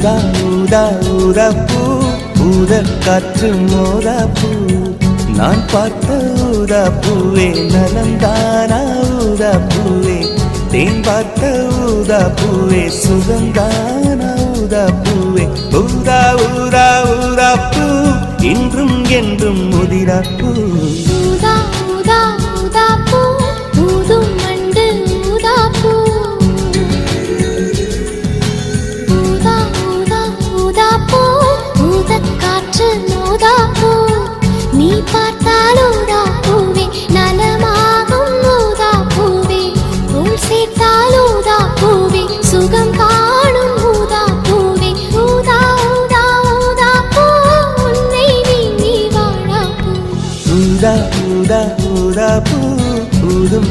ஊதா ஊதா ஊதா பூ ஊத காற்று மோதா நான் பார்த்த ஊதா பூவே நலந்தானா ஊதா பூவே. தேன் பார்த்த ஊதா பூவே சுகந்தானா ஊதா பூவே. ஊதா ஊதா ஊதா பூ இன்றும் என்றும் முதிரா பூ. பார்த்தால் ஊதா பூவே நலமாகும் ஊதா பூவே. உள் சேர்த்தால் பூவே சுகம் காணும் ஊதா பூவே. ஊதா ஊதா ஊதா பூ உன்னை நீ வாழா பூ. ஊதா ஊதா ஊதா பூ ஊதும்